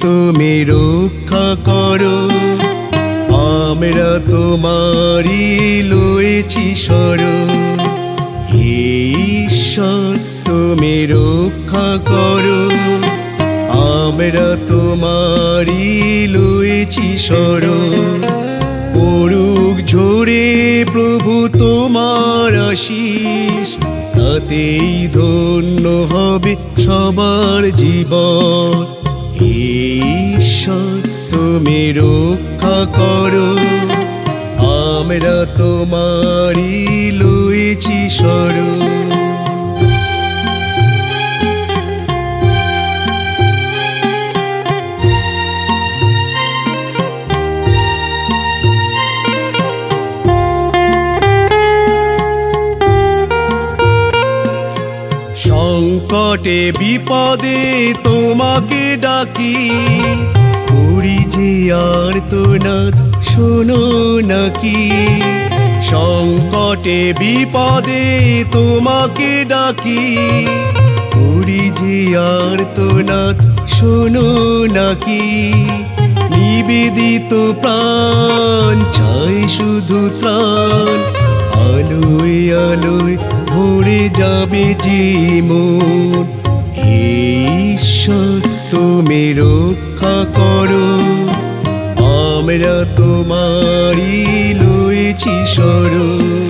তুমি রক্ষা করো। আমরা তোমারি লয়েছি সর। হে ঈশ্বর, তুমি রক্ষা করো। আমরা তোমারি লয়েছি সর। পড়ুক ঝরে প্রভু তোমার আশিস তাতেই ধন্য হবে সবার জীবন। ঈশ্বর তুমি রক্ষা করো। আমরা তোমারই লয়েছি স্মরণ। সংকটে বিপদে তোমাকে ডাকি। করি যে আর তো না শোনো নাকি। সংকটে বিপদে তোমাকে ডাকি। করি যে আর তো না শোনো নাকি। নিবেদিত প্রাণ, চাই শুধু ত্রাণ। আলোয় আলোয় ভরে যাবে জীবন ঈশ্বর তুমি রক্ষা করো। আমরা তোমারি লয়েছি স্মরণ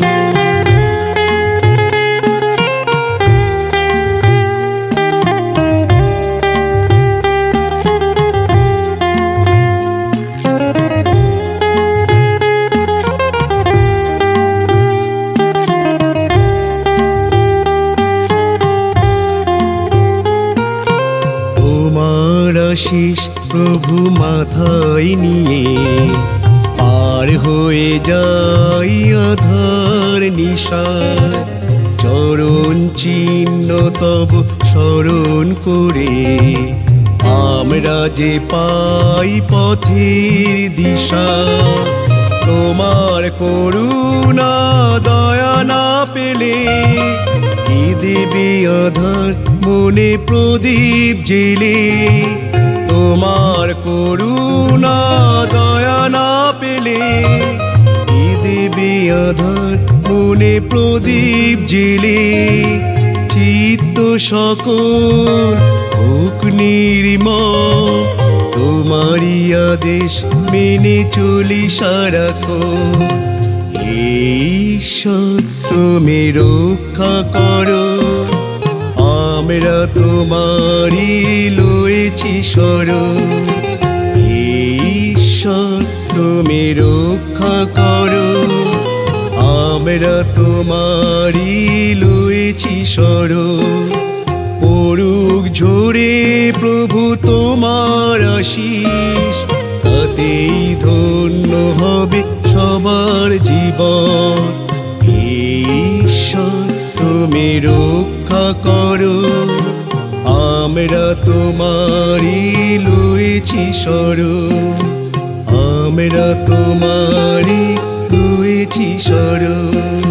আশিস প্রভু মাথায় নিয়ে। পার হয়ে যাই আধার নিশার চরণ চিহ্ন তব স্মরণ করে। আমরা যে পাই পথের দিশা। তোমার করুণা দয়া না পেলে কি দেবে আধার মনে প্রদীপ জেলে। তোমার করুণা দয়া না পেলে। দেবে আধার, মনে প্রদীপ জেলে। চিত্ত সকল হোক নির্মল। তোমারই আদেশ মেনে চলি হে ঈশ্বর, তুমি রক্ষা করো। আমরা তোমারি লয়েছি হে ঈশ্বর, তুমি রক্ষা করো। আমরা তোমারি লয়েছি স্মরণ। পড়ুক ঝরে প্রভু তোমার আশিস তাতেই ধন্য হবে সবার জীবন। ঈশ্বর, তুমি রক্ষা করো আমরা তোমারি লুইছি সরো আমরা তোমারি লুইছি স্মরণ